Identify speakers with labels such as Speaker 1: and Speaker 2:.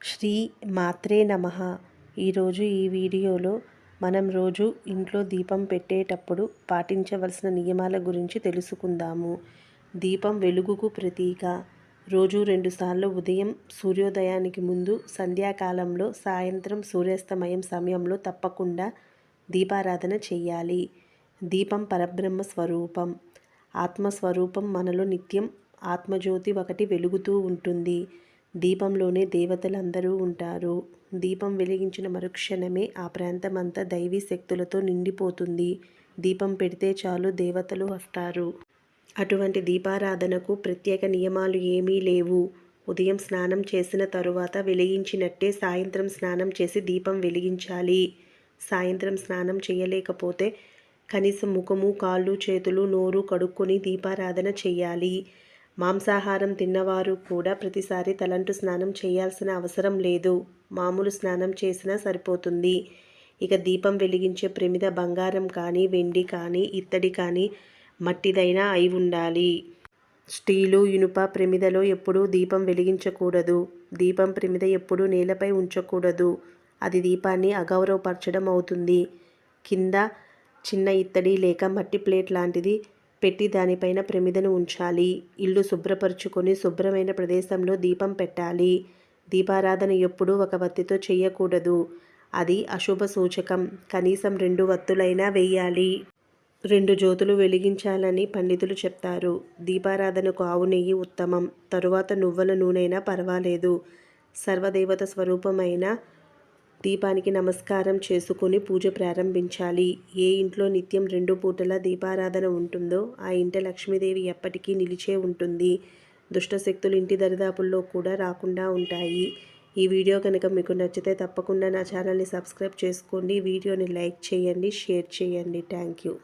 Speaker 1: శ్రీ మాత్రే నమ. ఈరోజు ఈ వీడియోలో మనం రోజు ఇంట్లో దీపం పెట్టేటప్పుడు పాటించవలసిన నియమాల గురించి తెలుసుకుందాము. దీపం వెలుగుకు ప్రతీక. రోజు రెండుసార్లు ఉదయం సూర్యోదయానికి ముందు సంధ్యాకాలంలో సాయంత్రం సూర్యాస్తమయం సమయంలో తప్పకుండా దీపారాధన చేయాలి దీపం పరబ్రహ్మ స్వరూపం. ఆత్మస్వరూపం మనలో నిత్యం ఆత్మజ్యోతి ఒకటి వెలుగుతూ ఉంటుంది. దీపంలోనే దేవతలందరూ ఉంటారు. దీపం వెలిగించిన మరుక్షణమే ఆ ప్రాంతమంతా దైవీ శక్తులతో నిండిపోతుంది. దీపం పెడితే చాలు దేవతలు వస్తారు. అటువంటి దీపారాధనకు ప్రత్యేక నియమాలు ఏమీ లేవు. ఉదయం స్నానం చేసిన తరువాత వెలిగించినట్టే సాయంత్రం స్నానం చేసి దీపం వెలిగించాలి. సాయంత్రం స్నానం చేయలేకపోతే కనీసం ముఖము కాళ్ళు చేతులు నోరు కడుక్కొని దీపారాధన చేయాలి. మాంసాహారం తిన్నవారు కూడా ప్రతిసారి తలంటు స్నానం చేయాల్సిన అవసరం లేదు. మామూలు స్నానం చేసినా సరిపోతుంది. ఇక దీపం వెలిగించే ప్రమిద బంగారం కానీ వెండి కానీ ఇత్తడి కానీ మట్టిదైనా అయి ఉండాలి. స్టీలు ఇనుప ప్రమిదలో ఎప్పుడూ దీపం వెలిగించకూడదు. దీపం ప్రమిద ఎప్పుడూ నేలపై ఉంచకూడదు. అది దీపాన్ని అగౌరవపరచడం అవుతుంది. కింద చిన్న ఇత్తడి లేక మట్టి ప్లేట్ లాంటిది పెట్టి దానిపైన ప్రమిదను ఉంచాలి. ఇల్లు శుభ్రపరుచుకొని శుభ్రమైన ప్రదేశంలో దీపం పెట్టాలి. దీపారాధన ఎప్పుడూ ఒక వత్తితో చేయకూడదు. అది అశుభ సూచకం. కనీసం రెండు వత్తులైనా వేయాలి. రెండు జ్యోతులు వెలిగించాలని పండితులు చెప్తారు. దీపారాధనకు ఆవు నెయ్యి ఉత్తమం. తరువాత నువ్వుల నూనెైనా పర్వాలేదు. సర్వదేవత స్వరూపమైన దీపానికి నమస్కారం చేసుకుని పూజ ప్రారంభించాలి. ఏ ఇంట్లో నిత్యం రెండు పూటల దీపారాధన ఉంటుందో ఆ ఇంట లక్ష్మీదేవి ఎప్పటికీ నిలిచే ఉంటుంది. దుష్టశక్తులు ఇంటి దరిదాపుల్లో కూడా రాకుండా ఉంటాయి. ఈ వీడియో కనుక మీకు నచ్చితే తప్పకుండా నా ఛానల్ని సబ్స్క్రైబ్ చేసుకోండి. వీడియోని లైక్ చేయండి షేర్ చేయండి. Thank you.